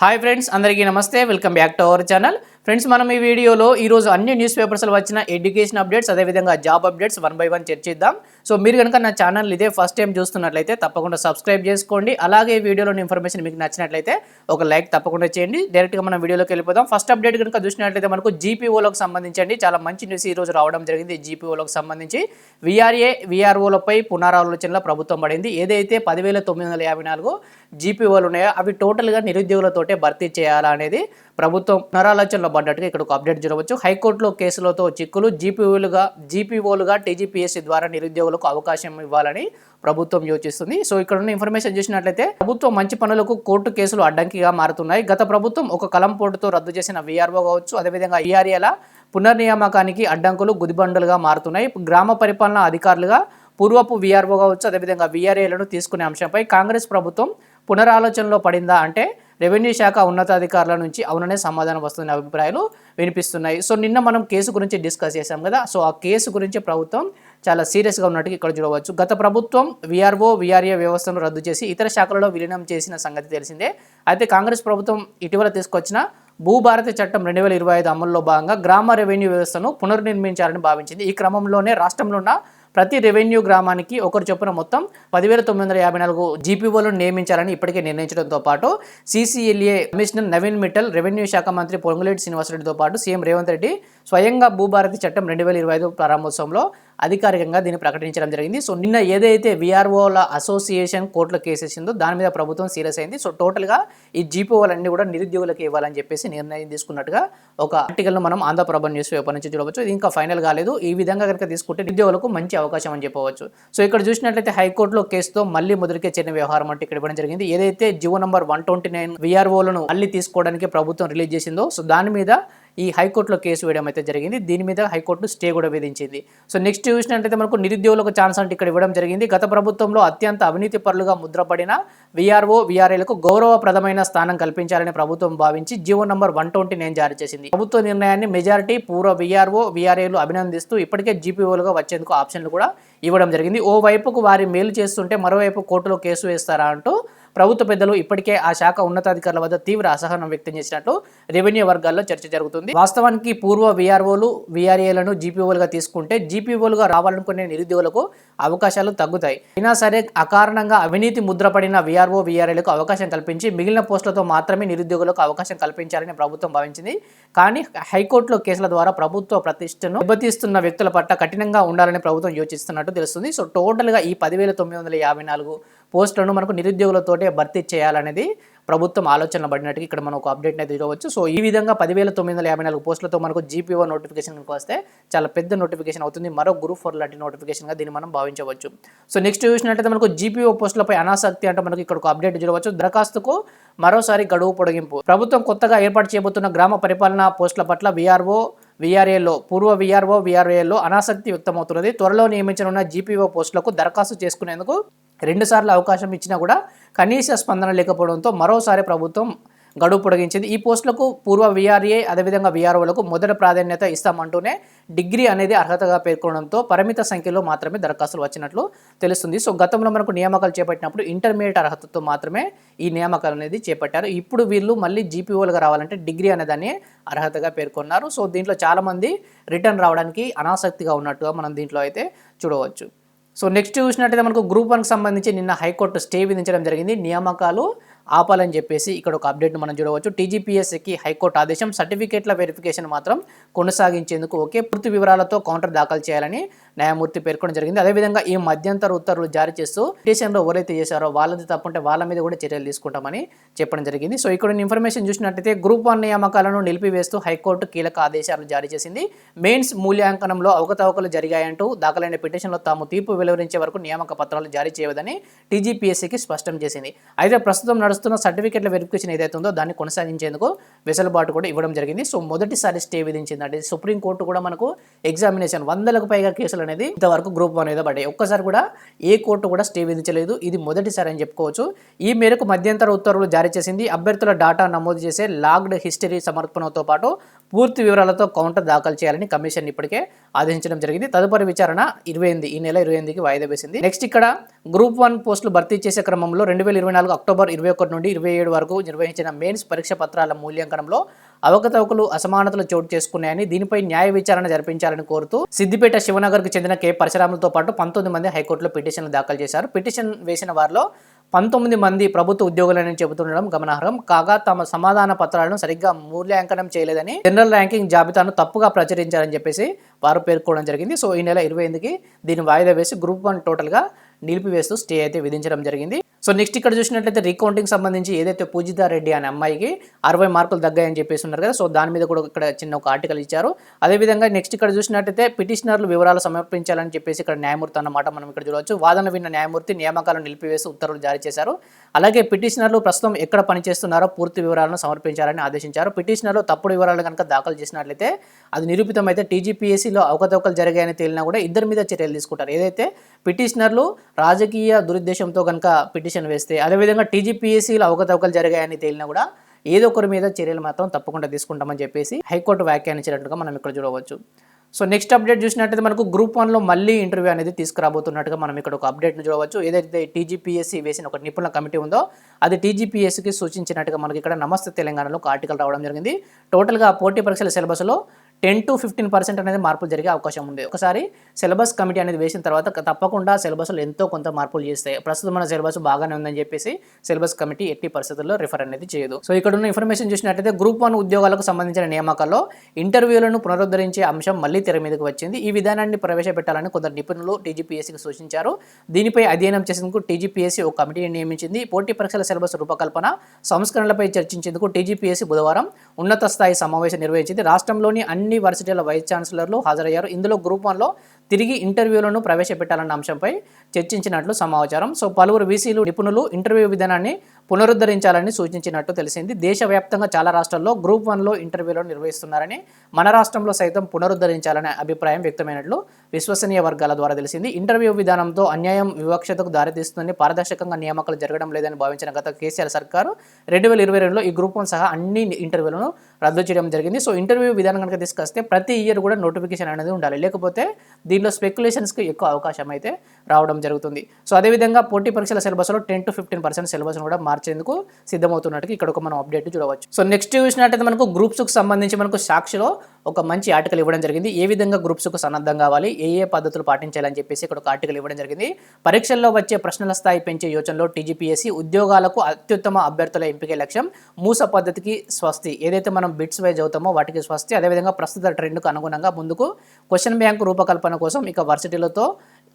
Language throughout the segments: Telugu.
హాయ్ ఫ్రెండ్స్ అందరికీ నమస్తే. Welcome back to our channel friends మనం ఈ వీడియోలో ఈరోజు అన్ని న్యూస్ పేపర్స్లో వచ్చిన ఎడ్యుకేషన్ అప్డేట్స్ అదేవిధంగా job updates one by one చర్చిద్దాం సో మీరు కనుక నా ఛానల్ ఇదే ఫస్ట్ టైం చూస్తున్నట్లయితే తప్పకుండా సబ్స్క్రైబ్ చేసుకోండి. అలాగే ఈ వీడియోలోని ఇన్ఫర్మేషన్ మీకు నచ్చినట్లయితే ఒక లైక్ తప్పకుండా చేయండి. డైరెక్ట్గా మనం వీడియోలోకి వెళ్ళిపోదాం. ఫస్ట్ అప్డేట్ కనుక చూసినట్లయితే మనకు జీపీఓలకు సంబంధించండి చాలా మంచి న్యూస్ ఈ రోజు రావడం జరిగింది జీపీఓలకు సంబంధించి. విఆర్ఏ విఆర్ఓలపై పునరాలోచనలో ప్రభుత్వం పడింది. ఏదైతే పదివేల తొమ్మిది వందల యాభై నాలుగు జీపీఓలు ఉన్నాయో అవి టోటల్గా నిరుద్యోగులతోటే భర్తీ చేయాలా అనేది ప్రభుత్వం పునరాలోచనలో పడ్డట్టుగా ఇక్కడ ఒక అప్డేట్ చూడవచ్చు హైకోర్టులో కేసులతో చిక్కులు జీపీఓలుగా జీపీఓలుగా టీజీపీఎస్సీ ద్వారా నిరుద్యోగులు నిరుద్యోగులకు అవకాశం ఇవ్వాలని ప్రభుత్వం యోచిస్తుంది. సో ఇక్కడ ఉన్న ఇన్ఫర్మేషన్ చూసినట్లయితే ప్రభుత్వం మంచి పనులకు కోర్టు కేసులు అడ్డంకిగా మారుతున్నాయి. గత ప్రభుత్వం ఒక కలం పోటుతో రద్దు చేసిన వీఆర్ఓ కావచ్చు అదేవిధంగా ఈఆర్ఏల పునర్నియామకానికి అడ్డంకులు గుదిబండలుగా మారుతున్నాయి. గ్రామ పరిపాలనా అధికారులుగా పూర్వపు వీఆర్ఓ కావచ్చు అదేవిధంగా వీఆర్ఏలను తీసుకునే అంశంపై కాంగ్రెస్ ప్రభుత్వం పునరాలోచనలో పడిందా అంటే రెవెన్యూ శాఖ ఉన్నతాధికారుల నుంచి అవుననే సమాధానం వస్తుందనే అభిప్రాయాలు వినిపిస్తున్నాయి. సో నిన్న మనం కేసు గురించి డిస్కస్ చేశాం కదా సో ఆ కేసు గురించి ప్రభుత్వం చాలా సీరియస్గా ఉన్నట్టుగా ఇక్కడ చూడవచ్చు. గత ప్రభుత్వం విఆర్ఓ వీఆర్ఏ వ్యవస్థను రద్దు చేసి ఇతర శాఖలలో విలీనం చేసిన సంగతి తెలిసిందే. అయితే కాంగ్రెస్ ప్రభుత్వం ఇటీవల తీసుకొచ్చిన భూభారతి చట్టం రెండు వేల ఇరవై ఐదు అమల్లో భాగంగా గ్రామ రెవెన్యూ వ్యవస్థను పునర్నిర్మించాలని భావించింది. ఈ క్రమంలోనే రాష్ట్రంలో ఉన్న ప్రతి రెవెన్యూ గ్రామానికి ఒకరు చొప్పున మొత్తం పదివేల తొమ్మిది వందల యాభై నాలుగు జీపీఓలను నియమించాలని ఇప్పటికే నిర్ణయించడంతో పాటు CCLA commissioner Naveen Mittal revenue శాఖ మంత్రి పొంగులేటి శ్రీనివాసరెడ్డితో పాటు సీఎం రేవంత్ రెడ్డి స్వయంగా భూభారతి చట్టం రెండు వేల ఇరవై ఐదు ప్రారంభోత్సవంలో అధికారికంగా దీన్ని ప్రకటించడం జరిగింది. సో నిన్న ఏదైతే విఆర్ఓల అసోసియేషన్ కోర్టులో కేసేసిందో దాని మీద ప్రభుత్వం సీరియస్ అయింది. సో టోటల్గా ఈ జీపీఓలన్నీ కూడా నిరుద్యోగులకు ఇవ్వాలని చెప్పేసి నిర్ణయం తీసుకున్నట్టుగా ఒక ఆర్టికల్ను మనం ఆంధ్రప్రభ న్యూస్ పేపర్ నుంచి చూడవచ్చు. ఇది ఇంకా ఫైనల్ కాలేదు. ఈ విధంగా కనుక తీసుకుంటే నిరుద్యోగులకు మంచి అవకాశం అని చెప్పవచ్చు. సో ఇక్కడ చూసినట్లయితే హైకోర్టులో కేసుతో మళ్ళీ మొదటికే చెందిన వ్యవహారం అంటే ఇక్కడ ఇవ్వడం జరిగింది. ఏదైతే GO number one twenty nine విఆర్ఓలను మళ్ళీ తీసుకోవడానికి ప్రభుత్వం రిలీజ్ చేసిందో సో దాని మీద ఈ హైకోర్టులో కేసు వేయడం అయితే జరిగింది. దీని మీద హైకోర్టు స్టే కూడా విధించింది. సో నెక్స్ట్ చూసినట్లయితే మనకు నిరుద్యోగులకు ఛాన్స్ అంటే ఇక్కడ ఇవ్వడం జరిగింది. గత ప్రభుత్వంలో అత్యంత అవినీతి పరులుగా ముద్రపడిన విఆర్ఓ విఆర్ఏలకు గౌరవప్రదమైన స్థానం కల్పించాలని ప్రభుత్వం భావించి GO number one twenty nine జారీ చేసింది. ప్రభుత్వ నిర్ణయాన్ని మెజారిటీ పూర్వ విఆర్ఓ విఆర్ఏలు అభినందిస్తూ ఇప్పటికే జీపీఓలుగా వచ్చేందుకు ఆప్షన్లు కూడా ఇవ్వడం జరిగింది. ఓ వైపుకు వారి మేలు చేస్తుంటే మరోవైపు కోర్టులో కేసు వేస్తారా అంటూ ప్రభుత్వ పెద్దలు ఇప్పటికే ఆ శాఖ ఉన్నతాధికారుల వద్ద తీవ్ర అసహనం వ్యక్తం చేసినట్టు రెవెన్యూ వర్గాల్లో చర్చ జరుగుతుంది. వాస్తవానికి పూర్వ విఆర్ఓలు విఆర్ఏలను జీపీఓలుగా తీసుకుంటే జీపీఓలుగా రావాలనుకునే నిరుద్యోగులకు అవకాశాలు తగ్గుతాయి. అయినా సరే అకారణంగా అవినీతి ముద్రపడిన విఆర్ఓ విఆర్ఏలకు అవకాశం కల్పించి మిగిలిన పోస్టులతో మాత్రమే నిరుద్యోగులకు అవకాశం కల్పించాలని ప్రభుత్వం భావించింది. కానీ హైకోర్టులో కేసుల ద్వారా ప్రభుత్వ ప్రతిష్టను దెబ్బతీస్తున్న వ్యక్తుల పట్ల కఠినంగా ఉండాలని ప్రభుత్వం యోచిస్తున్నట్టు తెలుస్తుంది. సో టోటల్గా ఈ పదివేల తొమ్మిది వందల యాభై నాలుగు పోస్టులను మనకు నిరుద్యోగులతోటే భర్తీ చేయాలనేది ప్రభుత్వం ఆలోచన పడినట్టుగా ఇక్కడ మనం ఒక అప్డేట్ అయితే ఇవ్వచ్చు సో ఈ విధంగా పదివేల తొమ్మిది వందల యాభై నాలుగు పోస్టులతో మనకు జీపీఓ నోటిఫికేషన్ వస్తే చాలా పెద్ద నోటిఫికేషన్ అవుతుంది. మరో గ్రూప్ ఫోర్ లాంటి నోటిఫికేషన్గా దీన్ని మనం భావించవచ్చు. సో నెక్స్ట్ చూసినట్లయితే మనకు జీపీఓ పోస్టులపై అనాసక్తి అంటే మనకు ఇక్కడ ఒక అప్డేట్ చూడవచ్చు. దరఖాస్తుకు మరోసారి గడువు పొడిగింపు. ప్రభుత్వం కొత్తగా ఏర్పాటు చేయబోతున్న గ్రామ పరిపాలన పోస్టుల పట్ల విఆర్ఓ విఆర్ఏలో పూర్వ విఆర్ఓ విఆర్ఏలో అనాసక్తి వ్యక్తమవుతున్నది. త్వరలో నియమించనున్న జీపీఓ పోస్టులకు దరఖాస్తు చేసుకునేందుకు రెండుసార్లు అవకాశం ఇచ్చినా కూడా కనీస స్పందన లేకపోవడంతో మరోసారి ప్రభుత్వం గడువు పొడిగించింది. ఈ పోస్టులకు పూర్వ విఆర్ఏ అదేవిధంగా విఆర్ఓలకు మొదటి ప్రాధాన్యత ఇస్తామంటూనే డిగ్రీ అనేది అర్హతగా పేర్కొనడంతో పరిమిత సంఖ్యలో మాత్రమే దరఖాస్తులు వచ్చినట్లు తెలుస్తుంది. సో గతంలో మనకు నియామకాలు చేపట్టినప్పుడు ఇంటర్మీడియట్ అర్హతతో మాత్రమే ఈ నియామకాలు అనేది చేపట్టారు. ఇప్పుడు వీళ్ళు మళ్ళీ జీపీఓలుగా రావాలంటే డిగ్రీ అనేదాన్ని అర్హతగా పేర్కొన్నారు. సో దీంట్లో చాలామంది రిటర్న్ రావడానికి అనాసక్తిగా ఉన్నట్టుగా మనం దీంట్లో అయితే చూడవచ్చు. సో నెక్స్ట్ చూసినట్టయితే మనకు గ్రూప్ వన్కి సంబంధించి నిన్న హైకోర్టు స్టే విధించడం జరిగింది. నియామకాలు ఆపాలని చెప్పేసి ఇక్కడ ఒక అప్డేట్ మనం చూడవచ్చు. టీజీపీఎస్సీకి హైకోర్టు ఆదేశం సర్టిఫికేట్ల వెరిఫికేషన్ మాత్రం కొనసాగించేందుకు ఒకే పూర్తి వివరాలతో కౌంటర్ దాఖలు చేయాలని న్యాయమూర్తి పేర్కొనడం జరిగింది. అదేవిధంగా ఈ మధ్యంతర ఉత్తర్వులు జారీ చేస్తూ పిటిషన్లో ఎవరైతే చేశారో వాళ్ళది తప్పుంటే వాళ్ళ మీద కూడా చర్యలు తీసుకుంటామని చెప్పడం జరిగింది. సో ఇక్కడ ఇన్ఫర్మేషన్ చూసినట్టయితే గ్రూప్ వన్ నియామకాలను నిలిపివేస్తూ హైకోర్టు కీలక ఆదేశాలు జారీ చేసింది. మెయిన్స్ మూల్యాంకనంలో అవకతవకలు జరిగాయంటూ దాఖలైన పిటిషన్లో తాము తీర్పు వెలువరించే వరకు నియామక పత్రాలు జారీ చేయవదని టీజీపీఎస్సీకి స్పష్టం చేసింది. అయితే ప్రస్తుతం నడుస్తున్న సర్టిఫికెట్ల వెరిఫికేషన్ ఏదైతే ఉందో దాన్ని కొనసాగించేందుకు వెసులుబాటు కూడా ఇవ్వడం జరిగింది. సో మొదటిసారి స్టే విధించిందండి. సుప్రీంకోర్టు కూడా మనకు ఎగ్జామినేషన్ వందలకు పైగా కేసులు అనేది ఇంతవరకు గ్రూప్ వన్ మీద పడ్డాయి. ఒక్కసారి కూడా ఏ కోర్టు కూడా స్టే విధించలేదు. ఇది మొదటిసారి అని చెప్పుకోవచ్చు. ఈ మేరకు మధ్యంతర ఉత్తర్వులు జారీ చేసింది. అభ్యర్థుల డాటా నమోదు చేసే లాగ్డ్ హిస్టరీ సమర్పణతో పాటు పూర్తి వివరాలతో కౌంటర్ దాఖలు చేయాలని కమిషన్ ఇప్పటికే ఆదేశించడం జరిగింది. తదుపరి విచారణ ఇరవై ఎనిమిది ఈ నెల ఇరవై ఎనిమిదికి వాయిదా వేసింది. నెక్స్ట్ ఇక్కడ గ్రూప్ వన్ పోస్టులు భర్తీ చేసే క్రమంలో రెండు వేల ఇరవై నాలుగు అక్టోబర్ ఇరవై ఒకటి నుండి ఇరవై ఏడు వరకు నిర్వహించిన మెయిన్స్ పరీక్ష పత్రాల మూల్యాంకనంలో అవకతవకలు అసమానతలు చోటు చేసుకున్నాయని దీనిపై న్యాయ విచారణ జరిపించాలని కోరుతూ సిద్దిపేట శివనగర్కు చెందిన కే. పరశురాములతో పాటు పంతొమ్మిది మంది హైకోర్టులో పిటిషన్లు దాఖలు చేశారు. పిటిషన్ వేసిన వారిలో పంతొమ్మిది మంది ప్రభుత్వ ఉద్యోగులని చెబుతుండడం గమనార్హం. కాగా తమ సమాధాన పత్రాలను సరిగ్గా మూల్యాంకనం చేయలేదని జనరల్ ర్యాంకింగ్ జాబితాను తప్పుగా ప్రచురించారని చెప్పేసి వారు పేర్కొనడం జరిగింది. సో ఈ నెల ఇరవై ఎనిమిదికి దీన్ని వాయిదా వేసి గ్రూప్ వన్ టోటల్గా నిలిపివేస్తూ స్టే అయితే విధించడం జరిగింది. సో నెక్స్ట్ ఇక్కడ చూసినట్లయితే రీకౌంటింగ్ సంబంధించి ఏదైతే పూజితా రెడ్డి అనే అమ్మాయికి అరవై మార్కులు తగ్గాయని చెప్పేసి ఉన్నారు కదా సో దాని మీద కూడా ఇక్కడ చిన్న ఒక ఆర్టికల్ ఇచ్చారు. అదేవిధంగా నెక్స్ట్ ఇక్కడ చూసినట్లయితే పిటిషనర్లు వివరాలు సమర్పించాలని చెప్పేసి ఇక్కడ న్యాయమూర్తి అన్నమాట మనం ఇక్కడ చూడవచ్చు. వాదన విన్న న్యాయమూర్తి నియామకాలను నిలిపివేసి ఉత్తర్వులు జారీ చేశారు. అలాగే పిటిషనర్లు ప్రస్తుతం ఎక్కడ పనిచేస్తున్నారో పూర్తి వివరాలను సమర్పించాలని ఆదేశించారు. పిటిషనర్లు తప్పుడు వివరాలు కనుక దాఖలు చేసినట్లయితే అది నిరూపితమైతే టీజీపీఎస్సీలో అవకతవకలు జరిగాయని తేలినా కూడా ఇద్దరి మీద చర్యలు తీసుకుంటారు. ఏదైతే పిటిషనర్లు రాజకీయ దురుద్దేశంతో కనుక పిటిషన్ వేస్తే అదేవిధంగా టీజీపీఎస్సీలో అవకతవకలు జరిగాయని తేలినా కూడా ఏదో ఒకరి మీద చర్యలు మాత్రం తప్పకుండా తీసుకుంటామని చెప్పేసి హైకోర్టు వ్యాఖ్యానించినట్టుగా మనం ఇక్కడ చూడవచ్చు. సో నెక్స్ట్ అప్డేట్ చూసినట్టయితే మనకు గ్రూప్ వన్లో మళ్ళీ ఇంటర్వ్యూ అనేది తీసుకురాబోతున్నట్టుగా మనం ఇక్కడ ఒక అప్డేట్ను చూడవచ్చు. ఏదైతే టీజీపీఎస్సీ వేసిన ఒక నిపుణుల కమిటీ ఉందో అది టీజీపీఎస్సీకి సూచించినట్టుగా మనకి ఇక్కడ నమస్తే తెలంగాణలో ఒక ఆర్టికల్ రావడం జరిగింది. టోటల్గా పోటీ పరీక్షల సిలబస్లో టెన్ టు ఫిఫ్టీన్ పర్సెంట్ అనేది మార్పులు జరిగే అవకాశం ఉంది. ఒకసారి సిలబస్ కమిటీ అనేది వేసిన తర్వాత తప్పకుండా సిలబస్లో ఎంతో కొంత మార్పులు చేస్తాయి ప్రస్తుతం మన సిలబస్ బాగానే ఉందని చెప్పేసి సిలబస్ కమిటీ ఎట్టి పరిస్థితుల్లో రిఫర్ అనేది చేయదు. సో ఇక్కడ ఉన్న ఇన్ఫర్మేషన్ చూసినట్లయితే గ్రూప్ వన్ ఉద్యోగాలకు సంబంధించిన నియామకాల్లో ఇంటర్వ్యూలను పునరుద్ధరించే అంశం మళ్ళీ తెర మీదకు వచ్చింది. ఈ విధానాన్ని ప్రవేశపెట్టాలని కొందరు నిపుణులు టీజీపీఎస్సీకి సూచించారు. దీనిపై అధ్యయనం చేసేందుకు టీజీపీఎస్సీ ఒక కమిటీని నియమించింది. పోటీ పరీక్షల సిలబస్ రూపకల్పన సంస్కరణలపై చర్చించేందుకు టీజీపీఎస్సీ బుధవారం ఉన్నత స్థాయి సమావేశం నిర్వహించింది. రాష్ట్రంలోని అన్ని అన్ని వర్సిటీల వైస్ ఛాన్సలర్లు హాజరయ్యారు. ఇందులో గ్రూప్ వన్లో తిరిగి ఇంటర్వ్యూలను ప్రవేశపెట్టాలన్న అంశంపై చర్చించినట్లు సమాచారం. సో పలువురు వీసీలు నిపుణులు ఇంటర్వ్యూ విధానాన్ని పునరుద్ధరించాలని సూచించినట్టు తెలిసింది. దేశవ్యాప్తంగా చాలా రాష్ట్రాల్లో గ్రూప్ వన్లో ఇంటర్వ్యూలను నిర్వహిస్తున్నారని మన రాష్ట్రంలో సైతం పునరుద్ధరించాలనే అభిప్రాయం వ్యక్తమైనట్లు విశ్వసనీయ వర్గాల ద్వారా తెలిసింది. ఇంటర్వ్యూ విధానంతో అన్యాయం వివక్షతకు దారితీస్తుందని పారదర్శకంగా నియామకాలు జరగడం లేదని భావించిన గత కేసీఆర్ సర్కారు రెండు వేల ఇరవై రెండులో ఈ గ్రూప్ వన్ సహా అన్ని ఇంటర్వ్యూలను రద్దు చేయడం జరిగింది. సో ఇంటర్వ్యూ విధానం కనుక తీసుకొస్తే ప్రతి ఇయర్ కూడా నోటిఫికేషన్ అనేది ఉండాలి. లేకపోతే దీనిలో స్పెక్యులేషన్స్కి ఎక్కువ అవకాశం అయితే రావడం జరుగుతుంది. సో అదేవిధంగా పోటీ పరీక్షల సిలబస్లో టెన్ టు ఫిఫ్టీన్ పర్సెంట్ సిలబస్ను కూడా మార్చేందుకు సిద్ధమవుతున్నట్టు ఇక్కడ ఒక మనం అప్డేట్ చూడవచ్చు. సో నెక్స్ట్ చూసినట్టయితే మనకు గ్రూప్స్కి సంబంధించి మనకు సాక్షిలో ఒక మంచి ఆర్టికల్ ఇవ్వడం జరిగింది. ఏ విధంగా గ్రూప్స్కు సన్నద్ధం కావాలి ఏ ఏ పద్ధతులు పాటించాలని చెప్పేసి ఇక్కడ ఒక ఆర్టికల్ ఇవ్వడం జరిగింది. పరీక్షల్లో వచ్చే ప్రశ్నల స్థాయి పెంచే యోచనలో టీజీపీఎస్సీ ఉద్యోగాలకు అత్యుత్తమ అభ్యర్థుల ఎంపిక లక్ష్యం మూస పద్ధతికి స్వస్తి. ఏదైతే మనం బిట్స్ వైజ్ అవుతామో వాటికి స్వస్తి. అదేవిధంగా ప్రస్తుత ట్రెండ్కు అనుగుణంగా ముందుకు క్వశ్చన్ బ్యాంక్ రూపకల్పన కోసం ఇక వర్సిటీలతో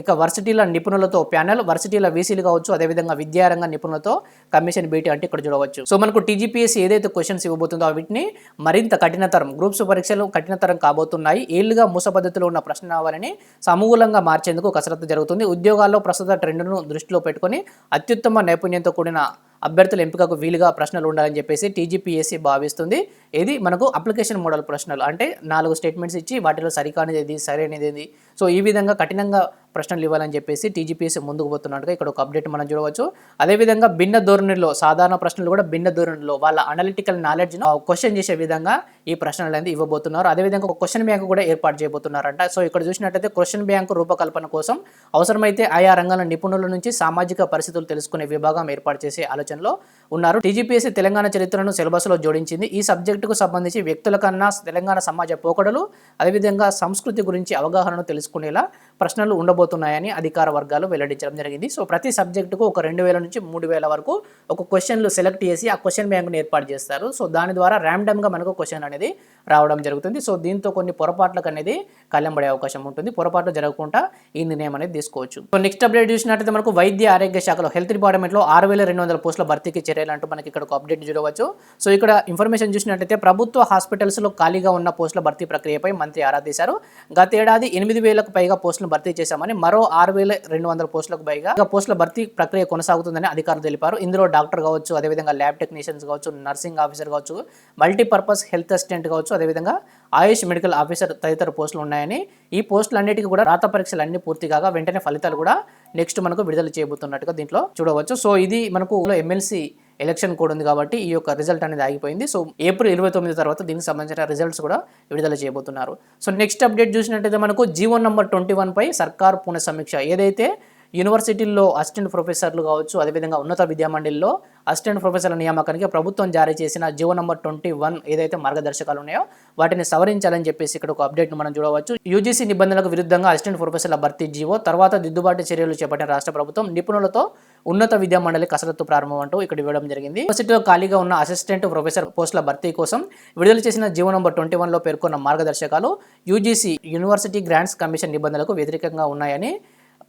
ఇక వర్సిటీల నిపుణులతో ప్యానెల్ వర్సిటీల వీసీలు కావచ్చు అదేవిధంగా విద్యారంగ నిపుణులతో కమిషన్ భేటీ అంటే ఇక్కడ చూడవచ్చు. సో మనకు టీజీపీఎస్ ఏదైతే క్వశ్చన్స్ ఇవ్వబోతుందో వీటిని మరింత కఠినతరం గ్రూప్స్ పరీక్షలు కఠినతరం కాబోతున్నాయి. ఏళ్ళుగా మూస పద్ధతిలో ఉన్న ప్రశ్నావళిని సమూలంగా మార్చేందుకు కసరత్తు జరుగుతుంది. ఉద్యోగాల్లో ప్రస్తుత ట్రెండ్ను దృష్టిలో పెట్టుకొని అత్యుత్తమ నైపుణ్యంతో కూడిన అభ్యర్థుల ఎంపికకు వీలుగా ప్రశ్నలు ఉండాలని చెప్పేసి టీజీపీఎస్సీ భావిస్తుంది. ఇది మనకు అప్లికేషన్ మోడల్ ప్రశ్నలు. అంటే నాలుగు స్టేట్మెంట్స్ ఇచ్చి వాటిలో సరికానిది ఏది సరైనది ఏది సో ఈ విధంగా కఠినంగా ప్రశ్నలు ఇవ్వాలని చెప్పేసి టీజీపీఎస్సీ ముందుకు పోతున్నట్టుగా ఇక్కడ ఒక అప్డేట్ మనం చూడవచ్చు. అదేవిధంగా భిన్న ధోరణిలో సాధారణ ప్రశ్నలు కూడా భిన్న ధోరణిలో వాళ్ళ అనలిటికల్ నాలెడ్జ్ను క్వశ్చన్ చేసే విధంగా ఈ ప్రశ్నలు అనేది ఇవ్వబోతున్నారు. అదేవిధంగా ఒక క్వశ్చన్ బ్యాంక్ కూడా ఏర్పాటు చేయబోతున్నారంట. సో ఇక్కడ చూసినట్టయితే క్వశ్చన్ బ్యాంక్ రూపకల్పన కోసం అవసరమైతే ఆయా రంగాల నిపుణుల నుంచి సామాజిక పరిస్థితులు తెలుసుకునే విభాగం ఏర్పాటు చేసే ఆలోచనలో ఉన్నారు. టీజీపీఎస్సీ తెలంగాణ చరిత్రను సిలబస్లో జోడించింది. ఈ సబ్జెక్టుకు సంబంధించి వ్యక్తుల కన్నా తెలంగాణ సమాజ పోకడలు అదేవిధంగా సంస్కృతి గురించి అవగాహనను తెలుసుకునేలా ప్రశ్నలు ఉండబోతున్నాయని అధికార వర్గాలు వెల్లడించడం జరిగింది. సో ప్రతి సబ్జెక్టుకు ఒక రెండు వేల నుంచి మూడు వేల వరకు ఒక క్వశ్చన్లు సెలెక్ట్ చేసి ఆ క్వశ్చన్ బ్యాంకుని ఏర్పాటు చేస్తారు. సో దాని ద్వారా ర్యాండమ్గా మనకు క్వశ్చన్ అనేది రావడం జరుగుతుంది. సో దీంతో కొన్ని పొరపాట్లకు అనేది కళ్ళంబడే అవకాశం ఉంటుంది. పొరపాట్లు జరగకుండా ఈ నిర్ణయం అనేది తీసుకోవచ్చు. సో నెక్స్ట్ అప్డేట్ చూసినట్టయితే మనకు వైద్య ఆరోగ్య శాఖలో హెల్త్ డిపార్ట్మెంట్లో ఆరు వేల రెండు వందల పోస్టుల భర్తీకి చర్యలు అంటూ మనకి ఇక్కడ ఒక అప్డేట్ చూడవచ్చు. సో ఇక్కడ ఇన్ఫర్మేషన్ చూసినట్టయితే ప్రభుత్వ హాస్పిటల్స్లో ఖాళీగా ఉన్న పోస్టుల భర్తీ ప్రక్రియపై మంత్రి ఆరా తీశారు. గతేడాది ఎనిమిది వేలకు పైగా పోస్టులను భర్తీ చేశామని మరో ఆరు వేల రెండు వందల పోస్టులకు పైగా పోస్టుల భర్తీ ప్రక్రియ కొనసాగుతుందని అధికారులు తెలిపారు. ఇందులో డాక్టర్ కావచ్చు అదేవిధంగా ల్యాబ్ టెక్నీషియన్స్ కావచ్చు నర్సింగ్ ఆఫీసర్ కావచ్చు మల్టీపర్పస్ హెల్త్ అసిస్టెంట్ కావచ్చు అదేవిధంగా ఆయుష్ మెడికల్ ఆఫీసర్ తదితర పోస్టులు ఉన్నాయని ఈ పోస్టులన్నిటికీ కూడా రాత పరీక్షలు అన్ని పూర్తి కాగా వెంటనే ఫలితాలు కూడా నెక్స్ట్ మనకు విడుదల చేయబోతున్నట్టుగా దీంట్లో చూడవచ్చు. సో ఇది మనకు ఎమ్మెల్సీ ఎలక్షన్ కోడ్ ఉంది కాబట్టి ఈ యొక్క రిజల్ట్ అనేది ఆగిపోయింది. సో ఏప్రిల్ ఇరవై తొమ్మిది తర్వాత దీనికి సంబంధించిన రిజల్ట్స్ కూడా విడుదల చేయబోతున్నారు. సో నెక్స్ట్ అప్డేట్ చూసినట్టయితే మనకు జీవో నంబర్ ట్వంటీ వన్ పై సర్కార్ పునః సమీక్ష. ఏదైతే యూనివర్సిటీల్లో అసిస్టెంట్ ప్రొఫెసర్లు కావచ్చు అదేవిధంగా ఉన్నత విద్యామండలిలో అసిస్టెంట్ ప్రొఫెసర్ల నియామకానికి ప్రభుత్వం జారీ చేసిన జీవో నంబర్ ట్వంటీ వన్ ఏదైతే మార్గదర్శకాలు ఉన్నాయో వాటిని సవరించాలని చెప్పేసి ఇక్కడ ఒక అప్డేట్ను మనం చూడవచ్చు. యూజీసీ నిబంధనలకు విరుద్ధంగా అసిస్టెంట్ ప్రొఫెసర్ల భర్తీ జీవో తర్వాత దిద్దుబాటు చర్యలు చేపట్టిన రాష్ట్ర ప్రభుత్వం నిపుణులతో ఉన్నత విద్యా మండలి కసరత్తు ప్రారంభం అంటూ ఇక్కడ ఇవ్వడం జరిగింది. యూనివర్సిటీలో ఖాళీగా ఉన్న అసిస్టెంట్ ప్రొఫెసర్ పోస్టుల భర్తీ కోసం విడుదల చేసిన జీవో నంబర్ ట్వంటీ వన్లో పేర్కొన్న మార్గదర్శకాలు యూజీసీ యూనివర్సిటీ గ్రాంట్స్ కమిషన్ నిబంధనలకు వ్యతిరేకంగా ఉన్నాయని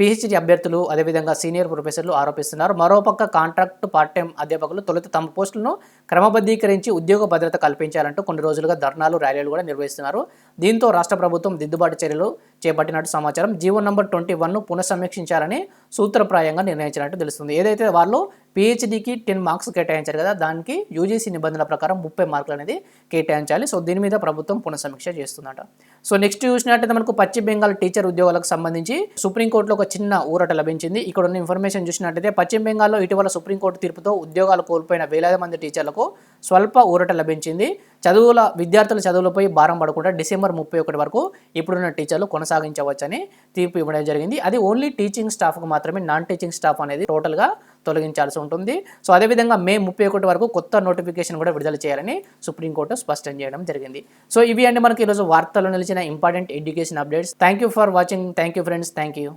పిహెచ్డి అభ్యర్థులు అదేవిధంగా సీనియర్ ప్రొఫెసర్లు ఆరోపిస్తున్నారు. మరోపక్క కాంట్రాక్ట్ పార్ట్ టైం అధ్యాపకులు తొలుత తమ పోస్టులను క్రమబద్ధీకరించి ఉద్యోగ భద్రత కల్పించాలంటూ కొన్ని రోజులుగా ధర్నాలు ర్యాలీలు కూడా నిర్వహిస్తున్నారు. దీంతో రాష్ట్ర ప్రభుత్వం దిద్దుబాటు చర్యలు చేపట్టినట్టు సమాచారం. జీవో నంబర్ ట్వంటీ వన్ను పునఃసమీక్షించాలని సూత్రప్రాయంగా నిర్ణయించినట్టు తెలుస్తుంది. ఏదైతే వాళ్ళు పిహెచ్డికి టెన్ మార్క్స్ కేటాయించారు కదా దానికి యూజీసీ నిబంధనల ప్రకారం ముప్పై మార్కులు అనేది కేటాయించాలి. సో దీని మీద ప్రభుత్వం పునఃసమీక్ష చేస్తుందట. సో నెక్స్ట్ చూసినట్టయితే మనకు పశ్చిమ బెంగాల్ టీచర్ ఉద్యోగాలకు సంబంధించి సుప్రీంకోర్టులో ఒక చిన్న ఊరట లభించింది. ఇక్కడ ఉన్న ఇన్ఫర్మేషన్ చూసినట్టయితే పశ్చిమ బెంగాల్లో ఇటీవల సుప్రీంకోర్టు తీర్పుతో ఉద్యోగాలు కోల్పోయిన వేలాది మంది టీచర్లకు స్వల్ప ఊరట లభించింది. చదువుల విద్యార్థుల చదువులపై భారం పడకుండా డిసెంబర్ ముప్పై ఒకటి వరకు ఇప్పుడున్న టీచర్లు కొనసాగించవచ్చని తీర్పు ఇవ్వడం జరిగింది. అది ఓన్లీ టీచింగ్ స్టాఫ్కు మాత్రమే నాన్ టీచింగ్ స్టాఫ్ అనేది టోటల్గా తొలగించాల్సి ఉంటుంది. సో అదేవిధంగా మే ముప్పై ఒకటి వరకు కొత్త నోటిఫికేషన్ కూడా విడుదల చేయాలని సుప్రీంకోర్టు స్పష్టం చేయడం జరిగింది. సో ఇవి అండి మనకి ఈరోజు వార్తలు నిలిచిన important education updates. Thank you for watching. Thank you friends. Thank you